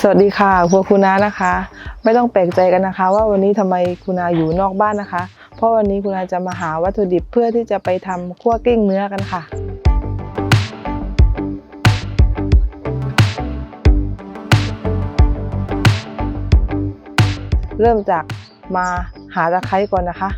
สวัสดีค่ะครัวคุณนานะคะ ไม่ต้องแปลกใจกันนะคะ ว่าวันนี้ทำไมคุณนาอยู่นอกบ้านนะคะ เพราะวันนี้คุณนาจะมาหาวัตถุดิบเพื่อที่จะไปทำคั่วกิ้งเนื้อกันค่ะ เริ่มจากมาหาตะไคร้ก่อนนะคะ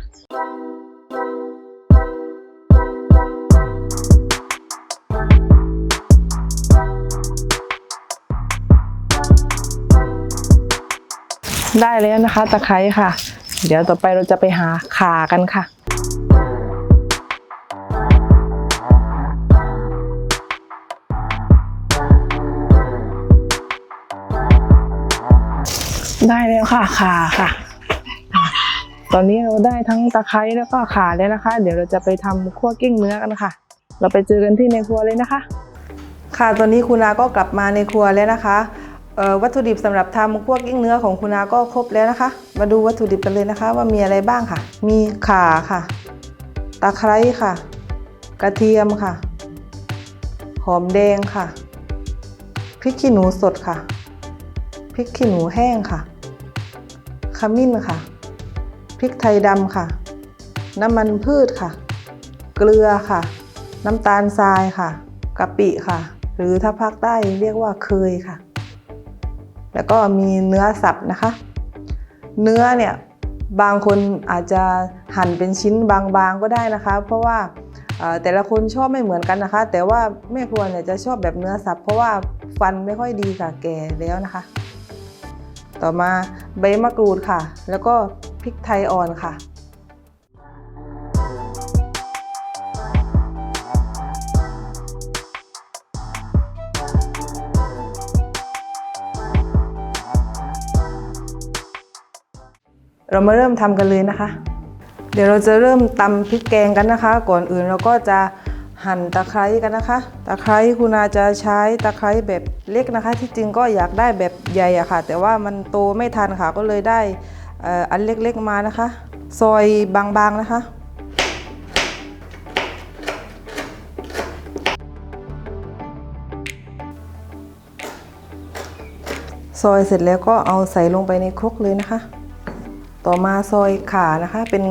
ได้แล้วนะคะตะไคร้ค่ะ เดี๋ยวต่อไปเราจะไปหาขากันค่ะได้แล้วค่ะขาค่ะ ตอนนี้เราได้ทั้งตะไคร้แล้วก็ขาแล้วนะคะ เดี๋ยวเราจะไปทำคั่วกิ้งเนื้อกันค่ะ เราไปเจอกันที่ในครัวเลยนะคะ ค่ะตอนนี้คุณอาก็กลับมาในครัวแล้วนะคะ วัตถุดิบสำหรับทำคั่วกิ้งเนื้อของคุณอาก็ครบแล้วนะคะ มาดูวัตถุดิบกันเลยนะคะ ว่ามีอะไรบ้างค่ะ มีข่าค่ะ ตะไคร้ค่ะ กระเทียมค่ะ หอมแดงค่ะ พริกขี้หนูสดค่ะ พริกขี้หนูแห้งค่ะขมิ้นค่ะ พริกไทยดำค่ะ น้ำมันพืชค่ะ เกลือค่ะ น้ำตาลทรายค่ะกะปิค่ะ หรือถ้าภาคใต้เรียกว่าเคยค่ะ แล้วก็มีเนื้อสับนะคะ เนื้อเนี่ยบางคนอาจจะหั่นเป็นชิ้นบางๆก็ได้นะคะ เพราะว่าแต่ละคนชอบไม่เหมือนกันนะคะ แต่ว่าแม่ครัวเนี่ยจะชอบแบบเนื้อสับเพราะว่าฟันไม่ค่อยดีค่ะแก่แล้วนะคะ ต่อมาใบมะกรูดค่ะ แล้วก็พริกไทยอ่อนค่ะ เรามาเริ่มทำกันเลยนะคะ เดี๋ยวเราจะเริ่มตำพริกแกงกันนะคะ ก่อนอื่นเราก็จะหั่นตะไคร้กันนะคะ ตะไคร้คุณอาจะใช้ตะไคร้แบบเล็กนะคะ ที่จริงก็อยากได้แบบใหญ่อะค่ะ แต่ว่ามันโตไม่ทันค่ะก็เลยได้อันเล็กๆมานะคะ ซอยบางๆนะคะ ซอยเสร็จแล้วก็เอาใส่ลงไปในครกเลยนะคะ ต่อมาซอยขานะคะเป็น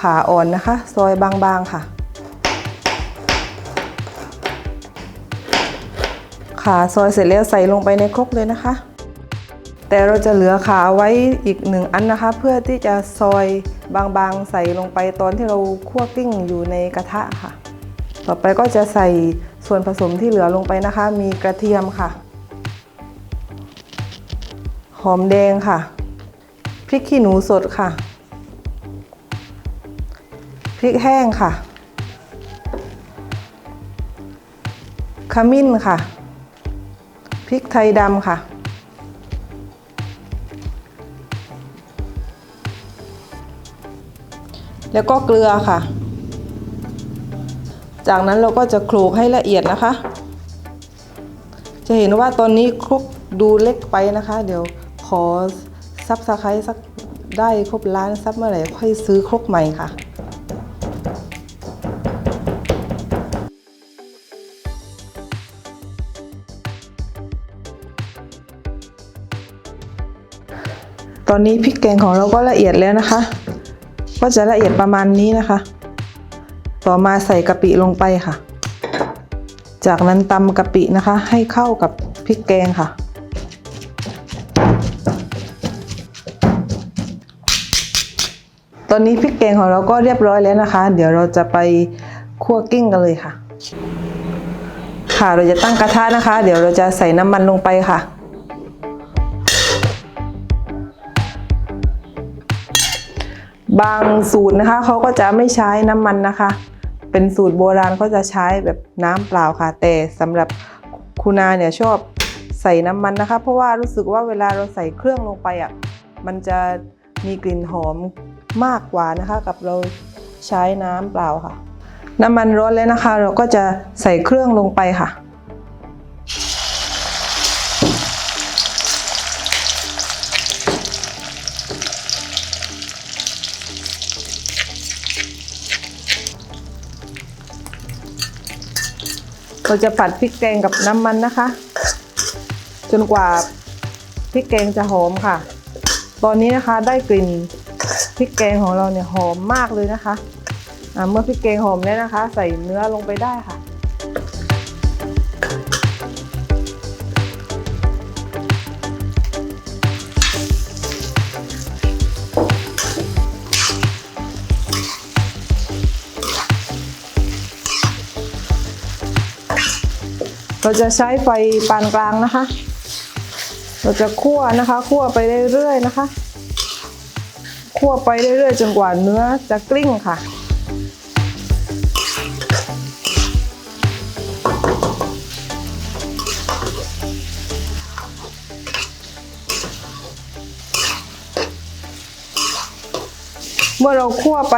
ขาอ่อนนะคะ ซอยบางๆค่ะ ขาซอยเสร็จแล้วใส่ลงไปในครกเลยนะคะ แต่เราจะเหลือขาไว้อีกหนึ่งอันนะคะ เพื่อที่จะซอยบางๆ ใส่ลงไปตอนที่เราคั่วกลิ้งอยู่ในกระทะค่ะ ต่อไปก็จะใส่ส่วนผสมที่เหลือลงไปนะคะ มีกระเทียมค่ะ หอมแดงค่ะ พริกขี้หนูสดค่ะ พริกแห้งค่ะ ขมิ้นค่ะ พริกไทยดำค่ะ แล้วก็เกลือค่ะ จากนั้นเราก็จะโขลกให้ละเอียดนะคะ จะเห็นว่าตอนนี้ครกดูเล็กไปนะคะ เดี๋ยวขอ ซับสไครต์สักได้ครบล้านซับเมื่อไหร่ค่อยซื้อครกใหม่ค่ะตอนนี้พริกแกงของเราก็ละเอียดแล้วนะคะ ก็จะละเอียดประมาณนี้นะคะ ต่อมาใส่กะปิลงไปค่ะ จากนั้นตำกะปินะคะ ให้เข้ากับพริกแกงค่ะ ตอนนี้พริกแกงของเราก็เรียบร้อยแล้วนะคะ เดี๋ยวเราจะไปคั่วกิ้งกันเลยค่ะ ค่ะเราจะตั้งกระทะนะคะ เดี๋ยวเราจะใส่น้ำมันลงไปค่ะบางสูตรนะคะเขาก็จะไม่ใช้น้ำมันนะคะ เป็นสูตรโบราณเขาจะใช้แบบน้ำเปล่าค่ะ แต่สำหรับคุณาเนี่ยชอบใส่น้ำมันนะคะ เพราะว่ารู้สึกว่าเวลาเราใส่เครื่องลงไปอะมันจะมีกลิ่นหอม มากกว่านะคะ กับเราใช้น้ำเปล่าค่ะ น้ำมันร้อนแล้วนะคะ เราก็จะใส่เครื่องลงไปค่ะเราจะผัดพริกแกงกับน้ำมันนะคะ จนกว่าพริกแกงจะหอมค่ะ ตอนนี้นะคะได้กลิ่น พริกแกงของเราเนี่ยหอมมากเลยนะคะอ่าเมื่อพริกแกงหอมแล้วนะคะ ใส่เนื้อลงไปได้ค่ะ เราจะใช้ไฟปานกลางนะคะ เราจะคั่วนะคะ คั่วไปเรื่อยๆนะคะ คั่วไปเรื่อยๆ จนกว่าเนื้อจะกลิ้งค่ะ เมื่อเราคั่วไป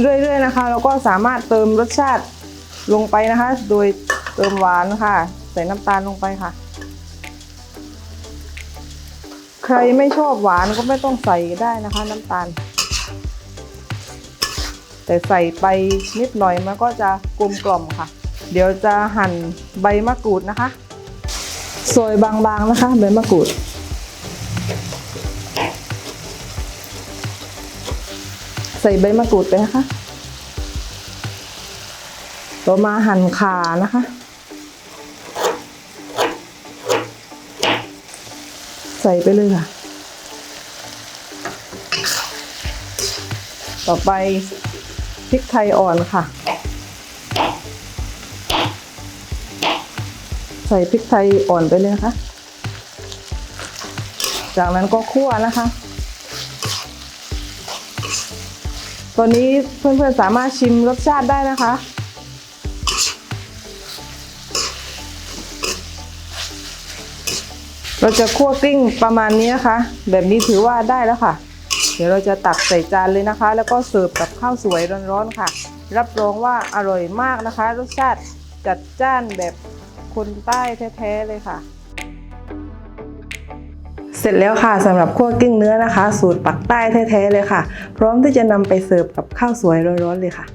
เรื่อยๆนะคะ เราก็สามารถเติมรสชาติลงไปนะคะ โดยเติมหวานค่ะ ใส่น้ำตาลลงไปค่ะ ใครไม่ชอบหวานก็ไม่ต้องใส่ได้นะคะน้ำตาล แต่ใส่ไปนิดหน่อยมันก็จะกลมกล่อมค่ะ เดี๋ยวจะหั่นใบมะกรูดนะคะซอยบางๆนะคะใบมะกรูด ใส่ใบมะกรูดไปนะคะต่อมาหั่นขานะคะ ใส่ไปเลยค่ะ ต่อไปพริกไทยอ่อนค่ะ ใส่พริกไทยอ่อนไปเลยนะคะจากนั้นก็คั่วนะคะตัวนี้เพื่อนๆสามารถชิมรสชาติได้นะคะ เราจะคั่วกลิ้งประมาณนี้นะคะ แบบนี้ถือว่าได้แล้วค่ะ เดี๋ยวเราจะตักใส่จานเลยนะคะ แล้วก็เสิร์ฟกับข้าวสวยร้อนๆค่ะ รับรองว่าอร่อยมากนะคะ รสชาติจัดจ้านแบบคนใต้แท้ๆเลยค่ะ เสร็จแล้วค่ะสำหรับคั่วกลิ้งเนื้อนะคะ สูตรปักใต้แท้ๆเลยค่ะ พร้อมที่จะนำไปเสิร์ฟกับข้าวสวยร้อนๆเลยค่ะ